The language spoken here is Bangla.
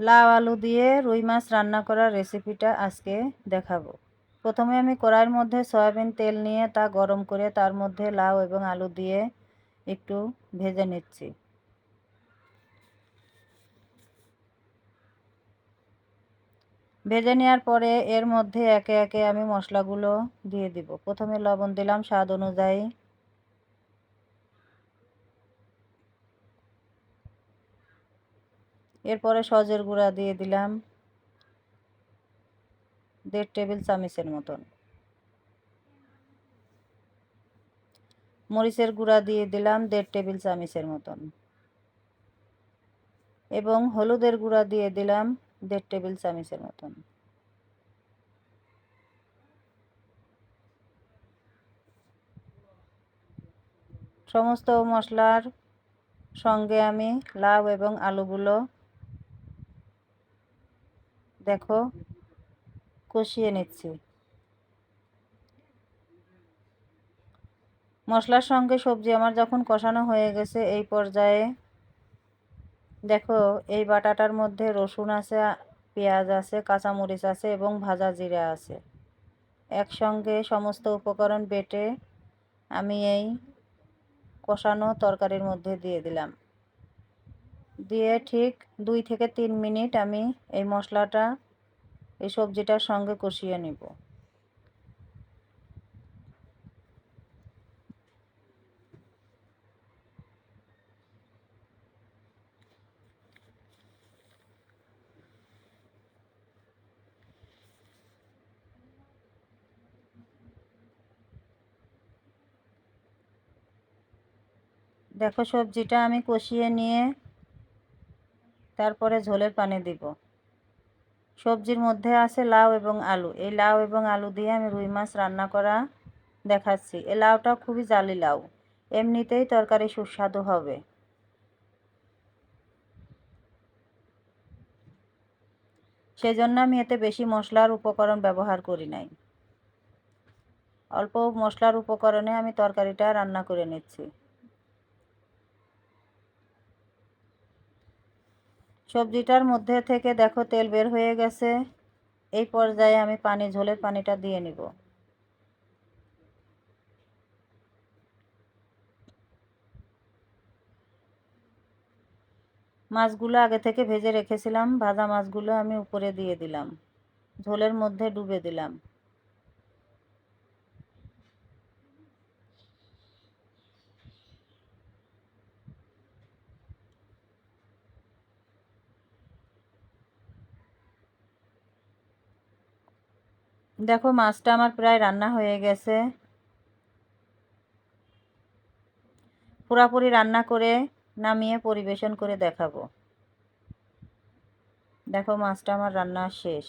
লাউ আলু দিয়ে রুই মাছ রান্না করার রেসিপিটা আজকে দেখাবো। প্রথমে আমি কড়াইয়ের মধ্যে সয়াবিন তেল নিয়ে তা গরম করে তার মধ্যে লাউ এবং আলু দিয়ে একটু ভেজে নিচ্ছি। ভেজে নেওয়ার পরে এর মধ্যে একে একে আমি মশলাগুলো দিয়ে দিব। প্রথমে লবণ দিলাম, স্বাদ অনুযায়ী এরপরে সজের গুঁড়া দিয়ে দিলাম দেড় টেবিল চামচের মতন। মরিচের গুঁড়া দিয়ে দিলাম দেড় টেবিল চামচের মতন। এবং হলুদের গুঁড়া দিয়ে দিলাম দেড় টেবিল চামচের মতন। সমস্ত মশলার সঙ্গে আমি লাউ এবং আলুগুলো দেখো, কষিয়ে নিচ্ছি। মশলার সঙ্গে সবজি আমার যখন কষানো হয়ে গেছে, এই পর্যায়ে দেখো, এই বাটাটার মধ্যে রসুন আছে, পেঁয়াজ আছে, কাঁচামরিচ আছে এবং ভাজা জিরা আছে। একসঙ্গে সমস্ত উপকরণ বেটে আমি এই কষানো তরকারির মধ্যে দিয়ে দিলাম। দিয়ে ঠিক দুই থেকে তিন মিনিট আমি এই মশলাটা, এই সবজিটার সঙ্গে কষিয়ে নিব। দেখো সবজিটা আমি কষিয়ে নিয়ে তারপরে ঝোলের পানি দিব। সবজির মধ্যে আছে লাউ এবং আলু। এই লাউ এবং আলু দিয়ে আমি রুই মাছ রান্না করা দেখাচ্ছি। এই লাউটা খুবই জালি লাউ। এমনিতেই তরকারি সুস্বাদু হবে। সেই জন্য আমি এতে বেশি মশলার উপকরণ ব্যবহার করি নাই। অল্প মশলার উপকরণে আমি তরকারিটা রান্না করে নিচ্ছি। সবজিটার মধ্যে থেকে দেখো তেল বের হয়ে গেছে। এই পর্যায়ে আমি পানি, ঝোলের পানিটা দিয়ে নিব। মাছগুলো আগে থেকে ভেজে রেখেছিলাম। ভাজা মাছগুলো আমি উপরে দিয়ে দিলাম। ঝোলের মধ্যে ডুবে দিলাম। দেখো, মাছটা আমার প্রায় রান্না হয়ে গেছে। পুরাপুরি রান্না করে নামিয়ে পরিবেশন করে দেখাবো। দেখো, মাছটা আমার রান্না শেষ।